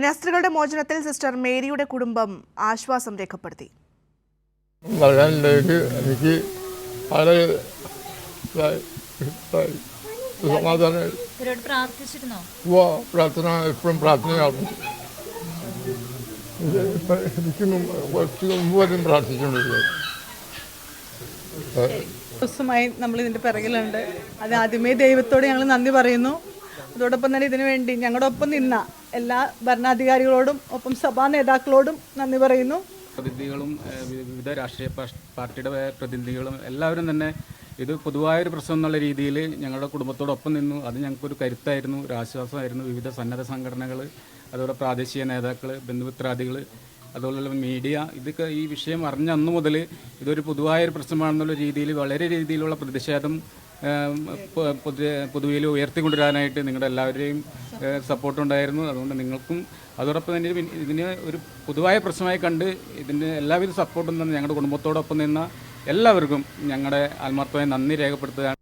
കന്യാസ്ത്രീകളുടെ മോചനത്തിൽ sister മേരിയുടെ കുടുംബം ആശ്വാസം രേഖപ്പെടുത്തി. എനിക്ക്. സമാധാനം. പ്രാർത്ഥന എപ്പോഴും പ്രാർത്ഥനയാണ്. എനിക്ക് കുറച്ച് മുമ്പ് ദിവസമായി നമ്മൾ ഇതിന്റെ പിറകിലുണ്ട്. അത് ആദ്യമേ ദൈവത്തോട് ഞങ്ങൾ നന്ദി പറയുന്നു. അതോടൊപ്പം തന്നെ ഇതിനു വേണ്ടി ഞങ്ങളുടെ ഒപ്പം നിന്ന എല്ലാ ഭരണാധികാരികളോടും ഒപ്പം സഭാ നേതാക്കളോടും നന്ദി പറയുന്നു. പ്രതിനിധികളും വിവിധ രാഷ്ട്രീയ പാർട്ടിയുടെ പ്രതിനിധികളും എല്ലാവരും തന്നെ ഇത് പൊതുവായൊരു പ്രശ്നം എന്നുള്ള രീതിയിൽ ഞങ്ങളുടെ കുടുംബത്തോടൊപ്പം നിന്നു. അത് ഞങ്ങൾക്കൊരു കരുത്തായിരുന്നു ഒരു ആശ്വാസമായിരുന്നു. വിവിധ സന്നദ്ധ സംഘടനകൾ അതുപോലെ പ്രാദേശിക നേതാക്കൾ ബന്ധുമിത്രാദികൾ അതുപോലുള്ള മീഡിയ ഇതൊക്കെ ഈ വിഷയം അറിഞ്ഞ അന്ന് മുതൽ ഇതൊരു പൊതുവായൊരു പ്രശ്നമാണെന്നുള്ള രീതിയിൽ വളരെ രീതിയിലുള്ള പ്രതിഷേധം പൊതു പൊതുവിൽ ഉയർത്തിക്കൊണ്ടുവരാനായിട്ട് നിങ്ങളുടെ എല്ലാവരുടെയും സപ്പോർട്ടുണ്ടായിരുന്നു. അതുകൊണ്ട് നിങ്ങൾക്കും അതോടൊപ്പം തന്നെ ഇതിനെ ഒരു പൊതുവായ പ്രശ്നമായി കണ്ട് ഇതിന്റെ എല്ലാവിധ സപ്പോർട്ടും തന്നെ ഞങ്ങളുടെ കുടുംബത്തോടൊപ്പം നിന്ന എല്ലാവർക്കും ഞങ്ങളുടെ ആത്മാർത്ഥമായ നന്ദി രേഖപ്പെടുത്തുകയാണ്.